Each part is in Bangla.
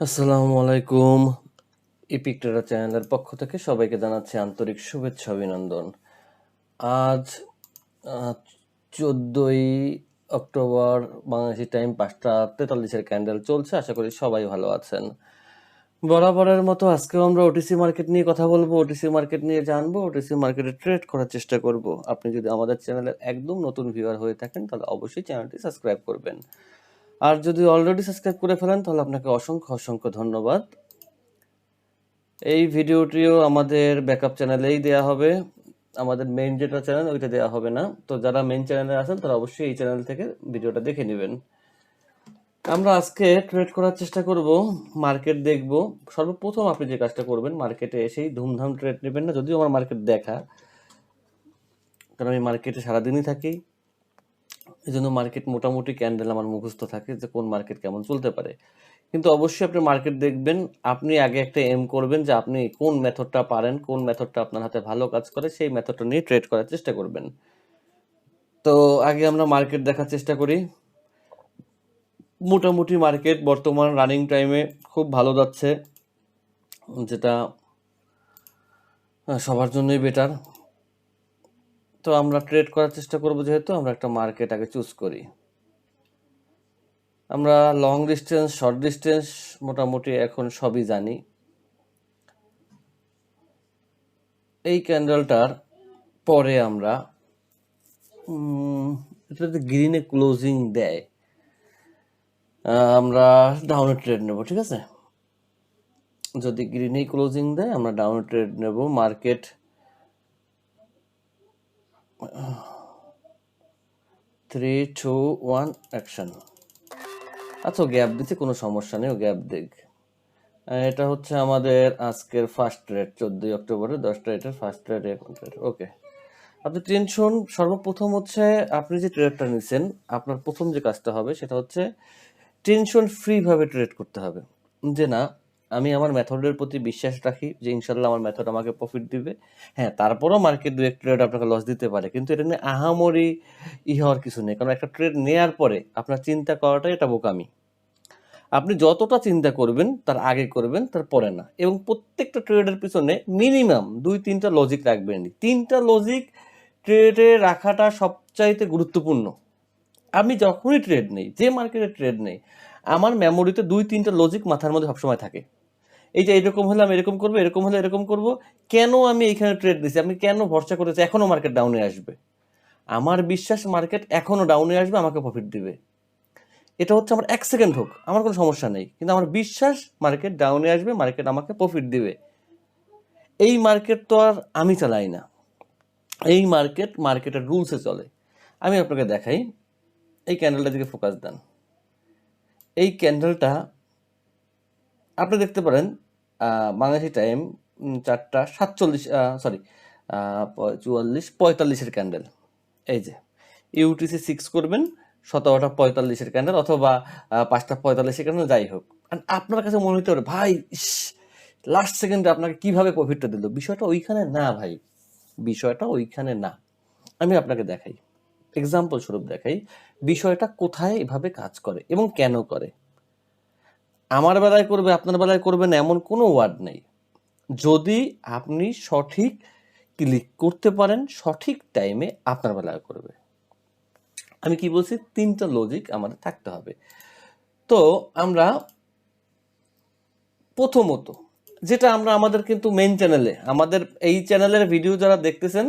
আসসালামু আলাইকুম। ইপিক ট্রেডার চ্যানেলের পক্ষ থেকে সবাইকে জানাচ্ছি আন্তরিক শুভেচ্ছা, অভিনন্দন। আজ চোদ্দোই অক্টোবর, বাংলাদেশি টাইম পাঁচটা তেতাল্লিশের ক্যান্ডেল চলছে, আশা করি সবাই ভালো আছেন। বরাবরের মতো আজকেও আমরা ওটিসি মার্কেট নিয়ে কথা বলব ওটিসি মার্কেট নিয়ে জানব ওটিসি মার্কেটে ট্রেড করার চেষ্টা করব। আপনি যদি আমাদের চ্যানেলের একদম নতুন ভিউয়ার হয়ে থাকেন, তাহলে অবশ্যই চ্যানেলটি সাবস্ক্রাইব করবেন। আর যদি অলরেডি সাবস্ক্রাইব করে ফেলেন, তাহলে আপনাকে অসংখ্য অসংখ্য ধন্যবাদ। এই ভিডিওটিও আমাদের ব্যাকআপ চ্যানেলেই দেয়া হবে। আমাদের মেইন যেটা চ্যানেল ওইটা দেওয়া হবে না। তো যারা মেইন চ্যানেলে আছেন, তারা অবশ্যই এই চ্যানেল থেকে ভিডিওটা দেখে নেবেন। আমরা আজকে ট্রেড করার চেষ্টা করব মার্কেট দেখব। সর্বপ্রথম আপনি যে কাজটা করবেন মার্কেটে এসেই ধুমধাম ট্রেড নেবেন না, যদিও আমার মার্কেট দেখা। কারণ আমি মার্কেটে সারাদিনই থাকি। এই জন্য মার্কেট মোটামুটি ক্যান্ডেল আমার মুখস্থ থাকে যে কোন মার্কেট কেমন চলতে পারে। কিন্তু অবশ্যই আপনি মার্কেট দেখবেন, আপনি আগে একটা এম করবেন যে আপনি কোন মেথডটা পারেন, কোন মেথডটা আপনার হাতে ভালো কাজ করে, সেই মেথডটা নিয়ে ট্রেড করার চেষ্টা করবেন। তো আগে আমরা মার্কেট দেখার চেষ্টা করি। মোটামুটি মার্কেট বর্তমান রানিং টাইমে খুব ভালো যাচ্ছে। যেটা সবার জন্যই বেটার তো আমরা ট্রেড করার চেষ্টা করব যেহেতু আমরা একটা মার্কেট আগে চুজ করি। আমরা লং ডিস্টেন্স শর্ট ডিস্টেন্স মোটামুটি এখন সবই জানি। এই ক্যান্ডেলটার পরে আমরা এটা যদি গ্রিনে ক্লোজিং দেয়। আমরা ডাউনে ট্রেড নেব, ঠিক আছে? যদি গ্রিনে ক্লোজিং দেয়, আমরা ডাউনে ট্রেড নেব market three two one action আচ্ছা গ্যাপ দিতে কোনো সমস্যা নেই, ও গ্যাপ দিক। এটা হচ্ছে আমাদের আজকের ফার্স্ট রেট চোদ্দই অক্টোবরের দশটা রেটের ফার্স্ট রেট ওকে আপনি টেনশন সর্বপ্রথম হচ্ছে আপনি যে ট্রেডটা নিছেন, আপনার প্রথম যে কাজটা হবে, সেটা হচ্ছে টেনশন ফ্রিভাবে ট্রেড করতে হবে। যে না আমি আমার মেথডের প্রতি বিশ্বাস রাখি যে ইনশাল্লাহ আমার মেথড আমাকে প্রফিট দিবে। হ্যাঁ তারপরও মার্কেট দু এক ট্রেড আপনাকে লস দিতে পারে। কিন্তু এটা নিয়ে আহামরি ই হওয়ার কিছু নেই। কারণ একটা ট্রেড নেয়ার পরে আপনার চিন্তা করাটাই এটা বোকামি। আপনি যতটা চিন্তা করবেন, তার আগে করবেন, তার পরে না। এবং প্রত্যেকটা ট্রেডের পিছনে মিনিমাম দুই, তিনটা লজিক রাখবেন। তিনটা লজিক ট্রেডে রাখাটা সবচাইতে গুরুত্বপূর্ণ। আমি যখনই ট্রেড নেই, যে মার্কেটে ট্রেড নেই আমার মেমোরিতে দুই, তিনটা লজিক মাথার মধ্যে সবসময় থাকে। এই যে এরকম হলে আমি এরকম করব, এরকম হলে এরকম করব, কেন আমি এইখানে ট্রেড দিছি? আমি কেন ভরসা করেছি? এখনও মার্কেট ডাউনে আসবে। আমার বিশ্বাস মার্কেট এখনও ডাউনে আসবে, আমাকে প্রফিট দিবে। এটা হচ্ছে আমার এক সেকেন্ড হোক আমার কোনো সমস্যা নেই। কিন্তু আমার বিশ্বাস মার্কেট ডাউনে আসবে মার্কেট আমাকে প্রফিট দিবে। এই মার্কেট তো আর আমি চালাই না। এই মার্কেট মার্কেটের রুলসে চলে। আমি আপনাকে দেখাই। এই ক্যান্ডেলটার দিকে ফোকাস দেন। এই ক্যান্ডেলটা আপনি দেখতে পারেন বাংলাদেশি টাইম চারটা সাতচল্লিশ সরি চুয়াল্লিশ, পঁয়তাল্লিশের ক্যান্ডেল এই যে ইউটিসি সিক্স করবেন, সতেরোটা পঁয়তাল্লিশের ক্যান্ডেল অথবা পাঁচটা পঁয়তাল্লিশের ক্যান্ডেল যাই হোক। আপনার কাছে মনে হতে পারে, ভাই লাস্ট সেকেন্ডে আপনাকে কীভাবে প্রফিটটা দিল? বিষয়টা ওইখানে না, ভাই। বিষয়টা ওইখানে না। আমি আপনাকে দেখাই। এক্সাম্পল স্বরূপ দেখাই। বিষয়টা কোথায় এভাবে কাজ করে এবং কেন করে? আমার বেলায় করবে, আপনার বেলায় করবে না এমন কোনো ওয়ার্ড নেই। যদি আপনি সঠিক ক্লিক করতে পারেন, সঠিক টাইমে আপনার বেলায় করবে। আমি কি বলছি? তিনটা লজিক আমাদের থাকতে হবে। তো আমরা প্রথমত যেটা আমরা আমাদের কিন্তু মেন চ্যানেলে আমাদের এই চ্যানেলের ভিডিও যারা দেখতেছেন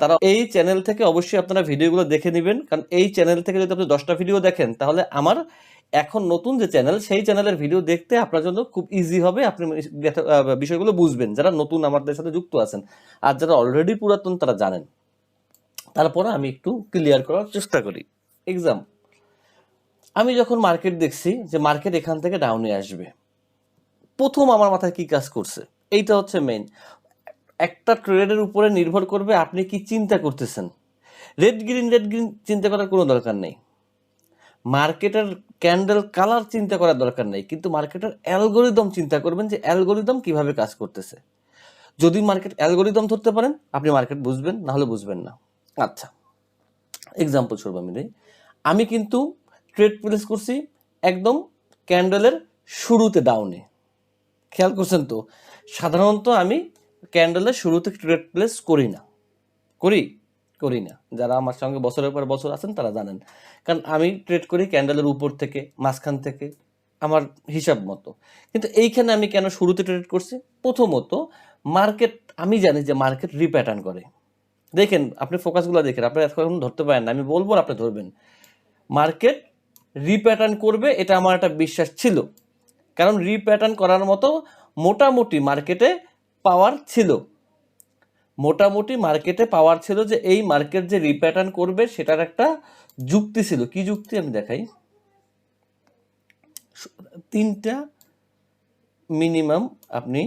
তারা এই চ্যানেল থেকে অবশ্যই আপনারা ভিডিওগুলো দেখে নেবেন। কারণ এই চ্যানেল থেকে যদি আপনি দশটা ভিডিও দেখেন, তাহলে আমার এখন নতুন যে চ্যানেল সেই চ্যানেলের ভিডিও দেখতে আপনার জন্য খুব ইজি হবে। আপনি বিষয়গুলো বুঝবেন, যারা নতুন আমাদের সাথে যুক্ত আছেন আর যারা অলরেডি পুরাতন তারা জানেন। তারপরে আমি একটু ক্লিয়ার করার চেষ্টা করি। এক্সাম আমি যখন মার্কেট দেখছি, যে মার্কেট এখান থেকে ডাউনে আসবে। প্রথম আমার মাথায় কি কাজ করছে? এইটা হচ্ছে মেইন একটা ট্রেডের উপরে নির্ভর করবে আপনি কি চিন্তা করতেছেন। রেড গ্রিন রেড গ্রিন চিন্তা করার কোনো দরকার নেই। মার্কেটের ক্যান্ডেল কালার চিন্তা করার দরকার নেই, কিন্তু মার্কেটের অ্যালগোরিদম চিন্তা করবেন যে অ্যালগোরিদম কীভাবে কাজ করতেছে। যদি মার্কেট অ্যালগোরিদম ধরতে পারেন, আপনি মার্কেট বুঝবেন না হলে বুঝবেন না। আচ্ছা এক্সাম্পল স্বরূপ আমি দিই আমি কিন্তু ট্রেড প্লেস করছি একদম ক্যান্ডেলের শুরুতে ডাউনে খেয়াল করছেন তো? সাধারণত আমি ক্যান্ডেলের শুরুতে ট্রেড প্লেস করি না। করি? করি না। যারা আমার সঙ্গে বছরের পর বছর আছেন তারা জানেন। কারণ আমি ট্রেড করি ক্যান্ডেলের উপর থেকে, মাঝখান থেকে, আমার হিসাব মতো। কিন্তু এইখানে আমি কেন শুরুতে ট্রেড করছি? প্রথমত মার্কেট আমি জানি যে মার্কেট রিপ্যাটার্ন করে। দেখেন, আপনি ফোকাসগুলো দেখেন আপনি এখন ধরতে পারেন না, আমি বলব আপনি ধরবেন। মার্কেট রিপ্যাটার্ন করবে, এটা আমার একটা বিশ্বাস ছিল। কারণ রিপ্যাটার্ন করার মতো মোটামুটি মার্কেটে পাওয়ার ছিল। মোটামুটি মার্কেটে পাওয়ার ছিল যে এই মার্কেট যে রিপ্যাটার্ন করবে সেটার একটা যুক্তি ছিল। কি যুক্তি আমি দেখাই? তিনটা মিনিমাম আপনি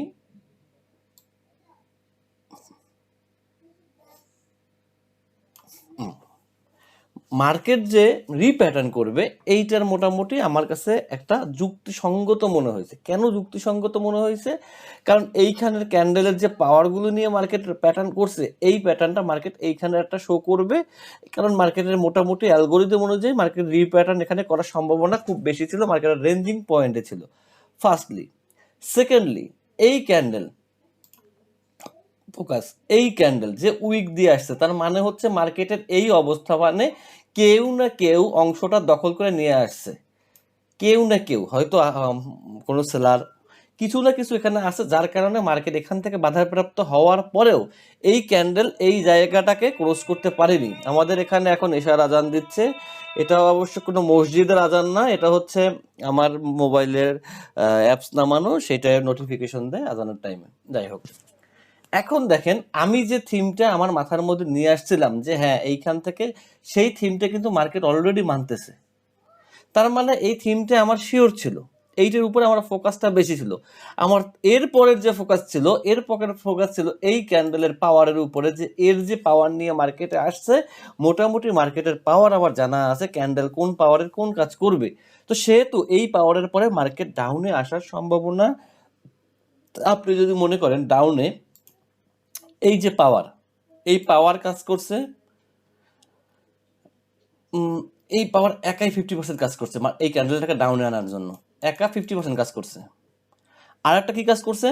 মার্কেট যে রিপ্যাটার্ন করবে, এইটার মোটামুটি আমার কাছে একটা যুক্তিসঙ্গত মনে হয়েছে। কেন যুক্তিসঙ্গত মনে হয়েছে? কারণ এইখানের ক্যান্ডেলের যে পাওয়ারগুলো নিয়ে মার্কেট প্যাটার্ন করছে, এই প্যাটার্নটা মার্কেট এইখানে একটা শো করবে। কারণ মার্কেটের মোটামুটি অ্যালগোরিদম অনুযায়ী মার্কেট রিপ্যাটার্ন এখানে করার সম্ভাবনা খুব বেশি ছিল মার্কেটের রেঞ্জিং পয়েন্টে ছিল। ফার্স্টলি সেকেন্ডলি এই ক্যান্ডেল ফোকাস এই ক্যান্ডেল যে উইক দিয়ে আসছে, তার মানে হচ্ছে মার্কেটের এই অবস্থা মানে কেউ না কেউ অংশটা দখল করে নিয়ে আসছে। কেউ না কেউ, হয়তো কোনো সেলার কিছু না কিছু এখানে আছে, যার কারণে মার্কেট এখান থেকে বাধাপ্রাপ্ত হওয়ার পরেও এই ক্যান্ডেল এই জায়গাটাকে ক্রস করতে পারেনি। আমাদের এখানে এখন এশার আজান দিচ্ছে। এটা অবশ্য কোনো মসজিদের আজান না, এটা হচ্ছে আমার মোবাইলের অ্যাপস নামানো সেটা নোটিফিকেশন দেয় আজানের টাইমে যাই হোক। এখন দেখেন, আমি যে থিমটা আমার মাথার মধ্যে নিয়ে আসছিলাম যে হ্যাঁ এইখান থেকে সেই থিমটা কিন্তু মার্কেট অলরেডি মানতেছে। তার মানে এই থিমটা আমার শিওর ছিল। এইটার উপরে আমার ফোকাসটা বেশি ছিল। আমার এর পরের যে ফোকাস ছিল, এর পকের ফোকাস ছিল এই ক্যান্ডেলের পাওয়ারের উপরে যে এর যে পাওয়ার নিয়ে মার্কেটে আসছে, মোটামুটি মার্কেটের পাওয়ার আমার জানা আছে ক্যান্ডেল কোন পাওয়ারের কোন কাজ করবে। তো সেহেতু এই পাওয়ারের পরে মার্কেট ডাউনে আসার সম্ভাবনা আপনি যদি মনে করেন ডাউনে এই যে পাওয়ার এই পাওয়ার কাজ করছে এই পাওয়ার একাই ফিফটি পার্সেন্ট কাজ করছে এই ক্যান্ডেলটাকে ডাউনে আনার জন্য। একা ফিফটি পার্সেন্ট কাজ করছে। আর একটা কি কাজ করছে?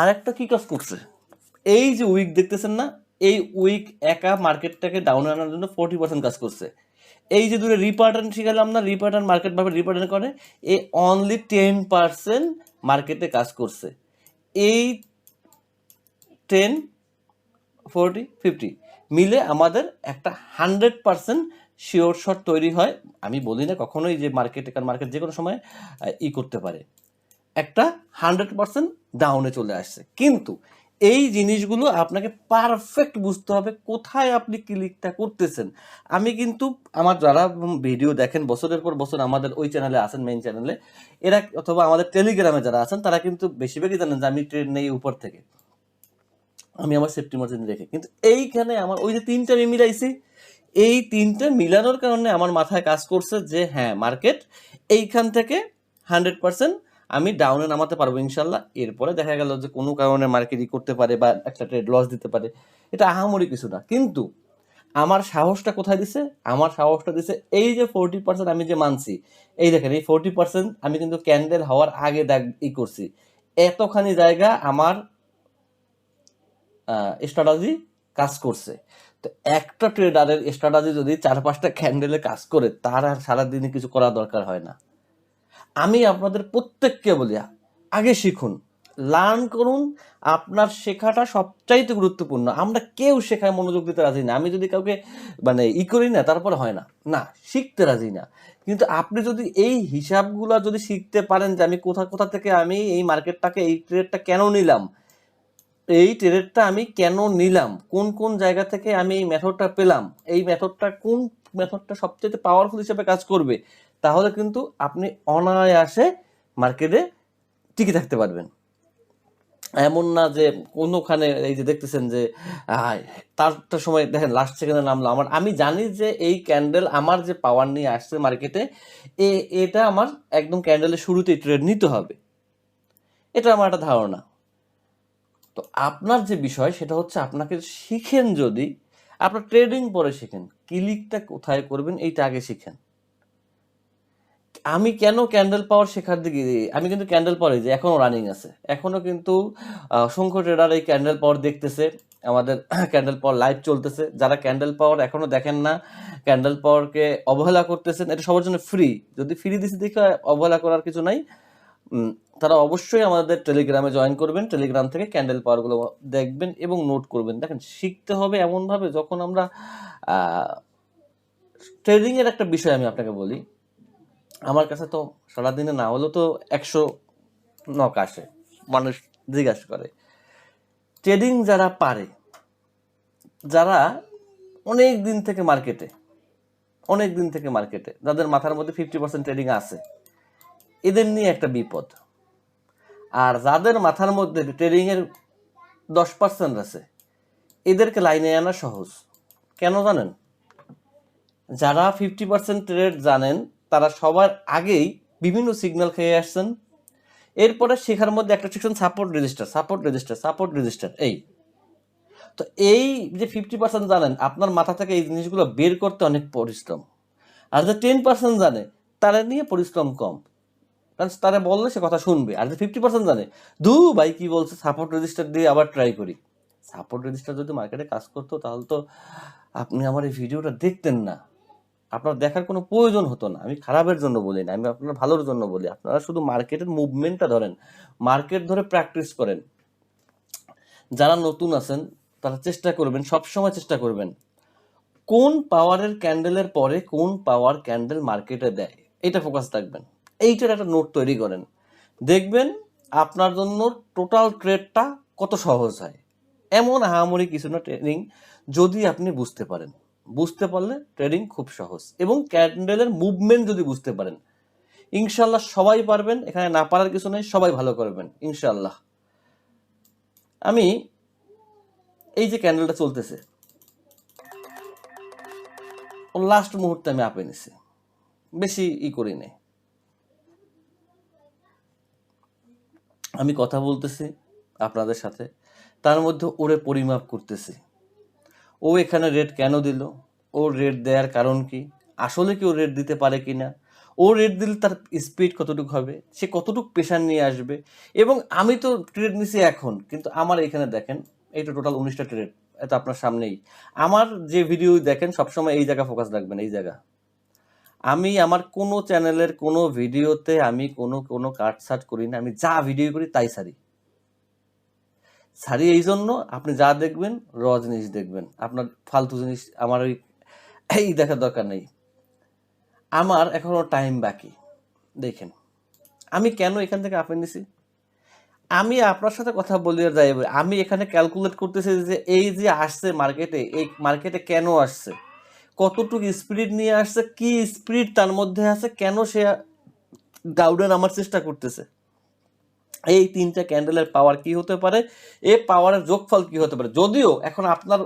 আর একটা কি কাজ করছে? এই যে উইক দেখতেছেন না, এই উইক একা মার্কেটটাকে ডাউনে আনার জন্য ফোর্টি পার্সেন্ট কাজ করছে। এই যে দূরে রিপার্টার্ন শিখালাম না রিপার্টার্ন মার্কেট ভাবে রিপার্টার্ন করে, এ অনলি টেন পার্সেন্ট মার্কেটে কাজ করছে। এই টেন ফোরটি ফিফটি মিলে আমাদের একটা হান্ড্রেড পার্সেন্ট শিওর শট তৈরি হয়। আমি বলি না কখনোই যে মার্কেট কারণ মার্কেট যে কোনো সময় ই করতে পারে। একটা হান্ড্রেড পার্সেন্ট ডাউনে চলে আসছে। কিন্তু এই জিনিসগুলো আপনাকে পারফেক্ট বুঝতে হবে কোথায় আপনি ক্লিকটা করতেছেন। আমি কিন্তু আমার যারা ভিডিও দেখেন, বছরের পর বছর আমাদের ওই চ্যানেলে আছেন মেইন চ্যানেলে এরা অথবা আমাদের টেলিগ্রামে যারা আছেন, তারা কিন্তু বেশিরভাগই জানেন যে আমি ট্রেড নেই উপর থেকে। আমি আমার সেফটি মার্জিন রেখে কিন্তু এইখানে আমার ওই যে তিনটা আমি মিলাইছি এই তিনটা মিলানোর কারণে আমার মাথায় কাজ করছে যে হ্যাঁ মার্কেট এইখান থেকে হান্ড্রেড পার্সেন্ট আমি ডাউনে নামাতে পারব ইনশাল্লাহ। এরপরে দেখা গেল যে কোনো কারণে মার্কেট ই করতে পারে বা একটা ট্রেড লস দিতে পারে। এটা আহামরি কিছু না। কিন্তু আমার সাহসটা কোথায় দিছে? আমার সাহসটা দিছে এই যে ফোরটি পার্সেন্ট আমি যে মানছি, এই দেখেন, এই ফোরটি পার্সেন্ট আমি কিন্তু ক্যান্ডেল হওয়ার আগে দাগ ই করছি। এতখানি জায়গা আমার স্ট্র্যাটাজি কাজ করছে। তো একটা ট্রেডারের স্ট্র্যাটাজি যদি চার পাঁচটা ক্যান্ডেলে কাজ করে, তার আর সারাদিনে কিছু করা দরকার হয় না। আমি আপনাদের প্রত্যেককে বলি, আগে শিখুন লার্ন করুন, আপনার শেখাটা সবচাইতে গুরুত্বপূর্ণ। আমরা কেউ শেখায় মনোযোগ দিতে রাজি না। আমি যদি কাউকে মানে ই করি না, তারপরে হয় না। না, শিখতে রাজি না। কিন্তু আপনি যদি এই হিসাবগুলো যদি শিখতে পারেন যে আমি কোথা কোথা থেকে আমি এই মার্কেটটাকে এই ট্রেডটা কেন নিলাম এই ট্রেডটা আমি কেন নিলাম? কোন কোন জায়গা থেকে আমি এই মেথডটা পেলাম? এই মেথডটা কোন মেথডটা সবচেয়ে পাওয়ারফুল হিসেবে কাজ করবে? তাহলে কিন্তু আপনি অনায়াসে মার্কেটে টিকে থাকতে পারবেন। এমন না যে কোনোখানে এই যে দেখতেছেন যে তারটা সময় দেখেন লাস্ট সেকেন্ডে নামলো। আমার, আমি জানি যে এই ক্যান্ডেল আমার যে পাওয়ার নিয়ে আসছে মার্কেটে এ, এটা আমার একদম ক্যান্ডেলের শুরুতেই ট্রেড নিতে হবে। এটা আমার একটা ধারণা। তো আপনার যে বিষয় সেটা হচ্ছে আপনাকে শিখেন যদি, আপনার ট্রেডিং পরে শিখেন, ক্লিকটা কোথায় করবেন এইটা আগে শিখেন। আমি কেন ক্যান্ডেল পাওয়ার শেখার দিকে, আমি কিন্তু ক্যান্ডেল পাওয়ার যে এখনও রানিং আছে। এখনও কিন্তু অসংখ্য ট্রেডার এই ক্যান্ডেল পাওয়ার দেখতেছে, আমাদের ক্যান্ডেল পাওয়ার লাইভ চলতেছে। যারা ক্যান্ডেল পাওয়ার এখনও দেখেন না, ক্যান্ডেল পাওয়ারকে অবহেলা করতেছেন, এটা সবার জন্য ফ্রি যদি ফ্রি দিছি দেখে অবহেলা করার কিছু নাই তারা অবশ্যই আমাদের টেলিগ্রামে জয়েন করবেন। টেলিগ্রাম থেকে ক্যান্ডেল পাওয়ারগুলো দেখবেন এবং নোট করবেন। দেখেন, শিখতে হবে এমনভাবে যখন আমরা ট্রেডিংয়ের একটা বিষয় আমি আপনাকে বলি। আমার কাছে তো সারাদিনে না হলেও তো একশো নক আসে, মানুষ জিজ্ঞাসা করে। ট্রেডিং যারা পারে, যারা অনেক দিন থেকে মার্কেটে অনেক দিন থেকে মার্কেটে যাদের মাথার মধ্যে ফিফটি পার্সেন্ট ট্রেডিং আছে, এদের নিয়ে একটা বিপদ। আর যাদের মাথার মধ্যে ট্রেডিং এর দশ পার্সেন্ট আছে, এদেরকে লাইনে আনা সহজ। কেন জানেন? যারা ফিফটি পার্সেন্ট ট্রেড জানেন, তারা সবার আগেই বিভিন্ন সিগন্যাল খেয়ে আসছেন। এরপরে শেখার মধ্যে একটা section support register support register support register এই। তো এই যে ফিফটি পার্সেন্ট জানেন, আপনার মাথা থেকে এই জিনিসগুলো বের করতে অনেক পরিশ্রম। আর যে টেন পার্সেন্ট জানে, তারা নিয়ে পরিশ্রম কম। কারণ তারা বললে সে কথা শুনবে। আর ফিফটি পার্সেন্ট জানে। দু, ভাই কি বলছে? সাপোর্ট রেজিস্টার দিয়ে আবার ট্রাই করি। সাপোর্ট রেজিস্টার যদি মার্কেটে কাজ করতো, তাহলে তো আপনি আমার এই ভিডিওটা দেখতেন না। আপনার দেখার কোনো প্রয়োজন হতো না। আমি খারাপের জন্য বলি না, আমি আপনার ভালোর জন্য বলি। আপনারা শুধু মার্কেটের মুভমেন্টটা ধরেন। মার্কেট ধরে প্র্যাকটিস করেন। যারা নতুন আছেন, তারা চেষ্টা করবেন, সবসময় চেষ্টা করবেন। কোন পাওয়ারের ক্যান্ডেলের পরে কোন পাওয়ার ক্যান্ডেল মার্কেটে দেয়? এটা ফোকাস রাখবেন। এইটার একটা নোট তৈরি করেন। দেখবেন আপনার জন্য টোটাল ট্রেডটা কত সহজ হয়। এমন আহামরি কিছু না ট্রেডিং যদি আপনি বুঝতে পারেন। বুঝতে পারলে ট্রেডিং খুব সহজ এবং ক্যান্ডেলের মুভমেন্ট যদি বুঝতে পারেন। ইনশাল্লাহ সবাই পারবেন, এখানে না পারার কিছু নেই, সবাই ভালো করবেন ইনশাল্লাহ আমি এই যে ক্যান্ডেলটা চলতেছে লাস্ট মুহূর্তে আমি আপে নিছি। বেশি ই করি নাই। আমি কথা বলতেছি আপনাদের সাথে। তার মধ্যে ওরে পরিমাপ করতেছি। ও এখানে রেট কেন দিল? ও রেট দেওয়ার কারণ কি? আসলে কি ও রেট দিতে পারে কি না ও রেট দিলে তার স্পিড কতটুকু হবে? সে কতটুকু প্রেশার নিয়ে আসবে? এবং আমি তো ট্রেড নিছি এখন, কিন্তু আমার এখানে দেখেন, এই তো টোটাল উনিশটা ট্রেড এটা আপনার সামনেই। আমার যে ভিডিও দেখেন, সবসময় এই জায়গা ফোকাস রাখবেন, এই জায়গা। আমি আমার কোনো চ্যানেলের কোনো ভিডিওতে আমি কোনো কোনো কাট সাট করি না। আমি যা ভিডিও করি তাই সারি। সারি এই জন্য আপনি যা দেখবেন, র জিনিস দেখবেন। আপনার ফালতু জিনিস আমার ওই, এই দেখার দরকার নেই। আমার এখনও টাইম বাকি। দেখেন, আমি কেন এখান থেকে আপনি নিছি? আমি আপনার সাথে কথা বলি আর যাই আমি এখানে ক্যালকুলেট করতেছি যে এই যে আসছে মার্কেটে এই মার্কেটে কেন আসছে? কতটুকু স্পিরিট নিয়ে আসছে, কি স্পিরিট তার মধ্যে আছে, কেন সে ডাউডেন আমার চেষ্টা করতেছে? এই তিনটা ক্যান্ডেলের পাওয়ার কি হতে পারে? এ পাওয়ারের যোগফল কি হতে পারে? যদিও এখন আপনার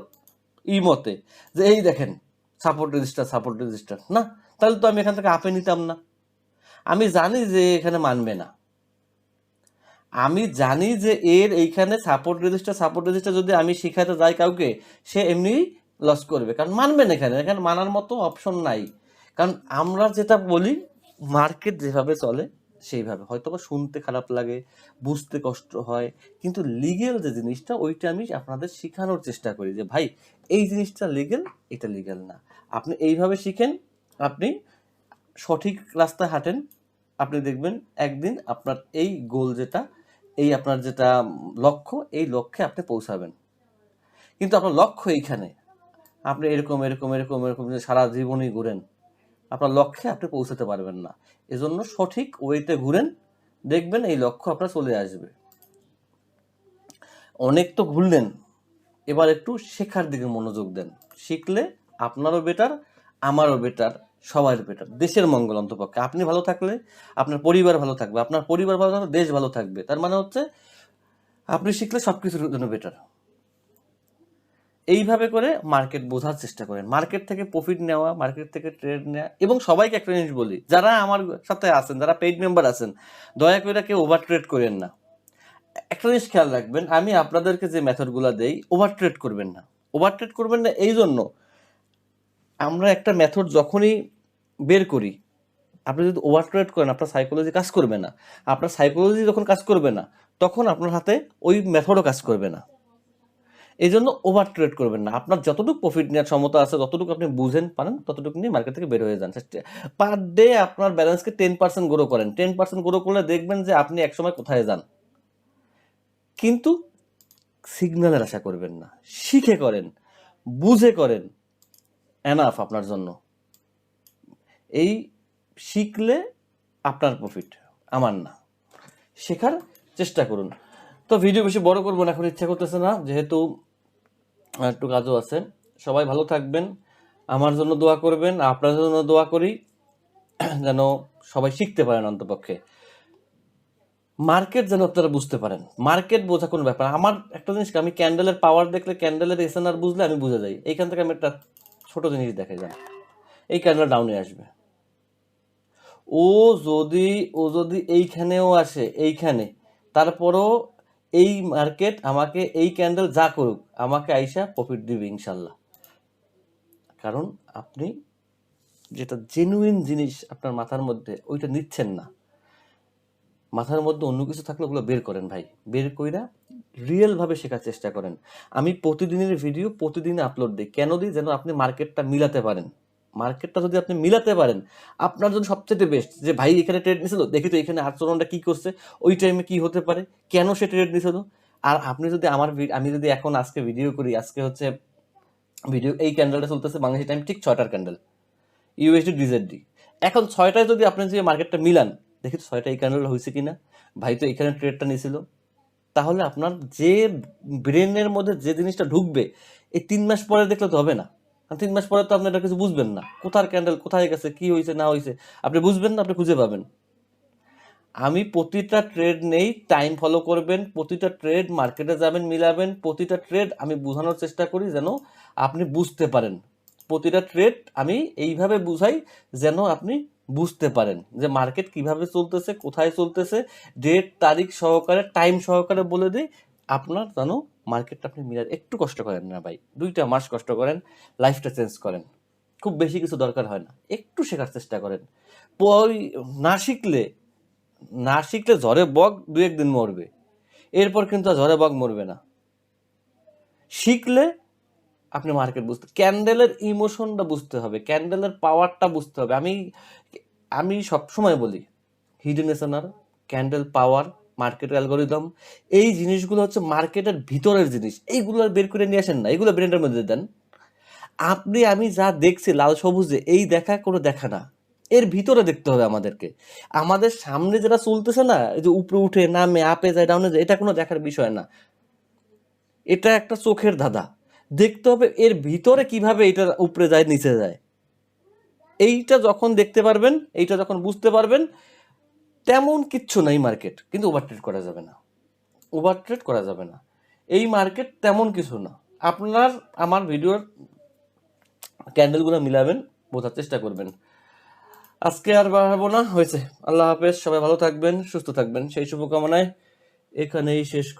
ই মতে যে এই দেখেন সাপোর্ট রেজিস্টার সাপোর্ট রেজিস্টার না? তাহলে তো আমি এখান থেকে আপে নিতাম না। আমি জানি যে এখানে মানবে না। আমি জানি যে এর এইখানে সাপোর্ট রেজিস্টার সাপোর্ট রেজিস্টার যদি আমি শিখাতে যাই কাউকে, সে এমনি লস করবে। কারণ মানবে না এখানে। এখানে মানার মতো অপশন নাই। কারণ আমরা যেটা বলি মার্কেট যেভাবে চলে, সেইভাবে। হয়তো বা শুনতে খারাপ লাগে, বুঝতে কষ্ট হয়, কিন্তু লিগেল যে জিনিসটা, ওইটা আমি আপনাদের শেখানোর চেষ্টা করি যে, ভাই, এই জিনিসটা লিগেল এটা লিগেল না। আপনি এইভাবে শিখেন, আপনি সঠিক রাস্তায় হাঁটেন, আপনি দেখবেন একদিন আপনার এই গোল যেটা, এই আপনার যেটা লক্ষ্য, এই লক্ষ্যে আপনি পৌঁছাবেন। কিন্তু আপনার লক্ষ্য এইখানে। আপনি এরকম এরকম এরকম এরকম সারা জীবনই ঘুরেন, আপনার লক্ষ্যে আপনি পৌঁছাতে পারবেন না। এজন্য সঠিক ওয়েতে ঘুরেন, দেখবেন এই লক্ষ্য আপনার চলে আসবে। অনেক তো ঘুরলেন, এবার একটু শেখার দিকে মনোযোগ দেন। শিখলে আপনারও বেটার আমারও বেটার সবার বেটার দেশের মঙ্গল অন্তপক্ষে। আপনি ভালো থাকলে আপনার পরিবার ভালো থাকবে, আপনার পরিবার ভালো থাকলে দেশ ভালো থাকবে। তার মানে হচ্ছে, আপনি শিখলে সব কিছুর জন্য বেটার এইভাবে করে মার্কেট বোঝার চেষ্টা করেন। মার্কেট থেকে প্রফিট নেওয়া মার্কেট থেকে ট্রেড নেওয়া এবং সবাইকে একটা জিনিস বলি, যারা আমার সাথে আছেন, যারা পেইড মেম্বার আছেন, দয়া করে কেউ ওভার ট্রেড করেন না। একটা জিনিস খেয়াল রাখবেন, আমি আপনাদেরকে যে মেথডগুলো দেই ওভার ট্রেড করবেন না। ওভার ট্রেড করবেন না এই জন্য আমরা একটা মেথড যখনই বের করি, আপনি যদি ওভার ট্রেড করেন, আপনার সাইকোলজি কাজ করবে না। আপনার সাইকোলজি যখন কাজ করবে না, তখন আপনার হাতে ওই মেথডও কাজ করবে না। এই জন্য ওভার ট্রেড করবেন না। আপনার যতটুকু প্রফিট নেওয়ার ক্ষমতা আছে, যতটুকু আপনি বুঝেন, পারেন, ততটুকু নিয়ে মার্কেট থেকে বের হয়ে যান। পার ডে আপনার ব্যালেন্সকে টেন পার্সেন্ট গ্রো করেন। টেন পার্সেন্ট গ্রো করলে দেখবেন যে আপনি একসময় কোথায় যান। কিন্তু সিগন্যালের আশা করবেন না। শিখে করেন, বুঝে করেন এনাফ আপনার জন্য। এই শিখলে আপনার প্রফিট আমার না। শেখার চেষ্টা করুন। তো ভিডিও বেশি বড় করব না, এখন ইচ্ছা করতেছে না। যেহেতু একটু কাজও আছে। সবাই ভালো থাকবেন, আমার জন্য দোয়া করবেন, আপনার জন্য দোয়া করি, যেন সবাই শিখতে পারেন অন্তপক্ষে। মার্কেট যেন আপনারা বুঝতে পারেন। মার্কেট বোঝা কোনো ব্যাপার আমার একটা জিনিস আমি ক্যান্ডেলের পাওয়ার দেখলে ক্যান্ডেলের এসে এসএনআর বুঝলে আমি বুঝে যাই। এইখান থেকে আমি একটা ছোট জিনিস দেখে যান এই ক্যান্ডেল ডাউনে আসবে। ও যদি ও যদি এইখানেও আসে, এইখানে, তারপরও এই মার্কেট আমাকে, এই ক্যান্ডেল যা করুক, আমাকে আইসা প্রফিট দিবে ইনশাল্লাহ। কারণ আপনি যেটা জেনুইন জিনিস আপনার মাথার মধ্যে, ওইটা নিচ্ছেন না। মাথার মধ্যে অন্য কিছু থাকলে ওগুলো বের করেন ভাই। বের কইরা রিয়েলভাবে শেখার চেষ্টা করেন। আমি প্রতিদিনের ভিডিও প্রতিদিন আপলোড দিই। কেন দিই? যেন আপনি মার্কেটটা মিলাতে পারেন। মার্কেটটা যদি আপনি মিলাতে পারেন, আপনার জন্য সবচেয়ে বেস্ট যে ভাই এখানে ট্রেড নিছিল, দেখি তো এখানে আচরণটা কি করছে, ওই টাইমে কি হতে পারে, কেন সে ট্রেড নিছিল? আর আপনি যদি আমার আমি যদি এখন আজকে ভিডিও করি, আজকে হচ্ছে ভিডিও এই ক্যান্ডেলটা চলতেছে বাংলাদেশি টাইম ঠিক ছয়টার ক্যান্ডেল ইউএসডি ডিজেডডি এখন ছয়টায় যদি আপনি যে মার্কেটটা মিলান, দেখি তো ছয়টা এই ক্যান্ডেল হয়েছে কি না ভাই তো এখানে ট্রেডটা নিয়েছিল তাহলে আপনার যে ব্রেনের মধ্যে যে জিনিসটা ঢুকবে, এই তিন মাস পরে দেখলে তো হবে না। তিন মাস পরে তো আপনি এটা কিছু বুঝবেন না। কোথার ক্যান্ডেল কোথায় গেছে, কি হয়েছে না হয়েছে আপনি বুঝবেন না, আপনি খুঁজে পাবেন। আমি প্রতিটা ট্রেড নেই টাইম ফলো করবেন, প্রতিটা ট্রেড মার্কেটে যাবেন, মিলাবেন, প্রতিটা ট্রেড আমি বোঝানোর চেষ্টা করি যেন আপনি বুঝতে পারেন। প্রতিটা ট্রেড আমি এইভাবে বুঝাই যেন আপনি বুঝতে পারেন যে মার্কেট কীভাবে চলতেছে, কোথায় চলতেছে ডেট তারিখ সহকারে টাইম সহকারে বলে দিই আপনার যেন মার্কেটটা আপনি মিলার একটু কষ্ট করেন না ভাই। দুইটা মাস কষ্ট করেন লাইফটা চেঞ্জ করেন। খুব বেশি কিছু দরকার হয় না। একটু শেখার চেষ্টা করেন। পই না শিখলে না শিখলে ঝড়ে বক দু একদিন মরবে। এরপর কিন্তু আর ঝড়ে বক মরবে না। শিখলে আপনি মার্কেট বুঝতে ক্যান্ডেলের ইমোশনটা বুঝতে হবে ক্যান্ডেলের পাওয়ারটা বুঝতে হবে। আমি আমি সবসময় বলি হিডেন এসেনার ক্যান্ডেল পাওয়ার মার্কেট অ্যালগোরিদম এই জিনিসগুলো হচ্ছে মার্কেটের ভিতরের জিনিস। এইগুলো বের করে নিয়ে আসেন না এগুলো ব্রেন্ডের মধ্যে দেন। আপনি, আমি যা দেখছি লাল সবুজে, এই দেখা কোনো দেখা না। এর ভিতরে দেখতে হবে আমাদেরকে। আমাদের সামনে যেটা চলতেছে না, এই যে উপরে উঠে, নামে আপে যায় ডাউনে যায়, এটা কোনো দেখার বিষয় না। এটা একটা চোখের ধাঁধা। দেখতে হবে এর ভিতরে কীভাবে এটা উপরে যায়, নিচে যায়। এইটা যখন দেখতে পারবেন, এইটা যখন বুঝতে পারবেন তেমন কিচ্ছু নাই মার্কেট কিন্তু ওভারট্রেড করা যাবে না। ওভারট্রেড করা যাবে না। এই মার্কেট তেমন কিছু না। আপনার, আমার ভিডিওর ক্যান্ডেলগুলো মিলাবেন, বোঝার চেষ্টা করবেন। আজকে আর বাড়াবো না, হয়েছে। আল্লাহ হাফেজ, সবাই ভালো থাকবেন, সুস্থ থাকবেন। সেই শুভকামনায় এখানেই শেষ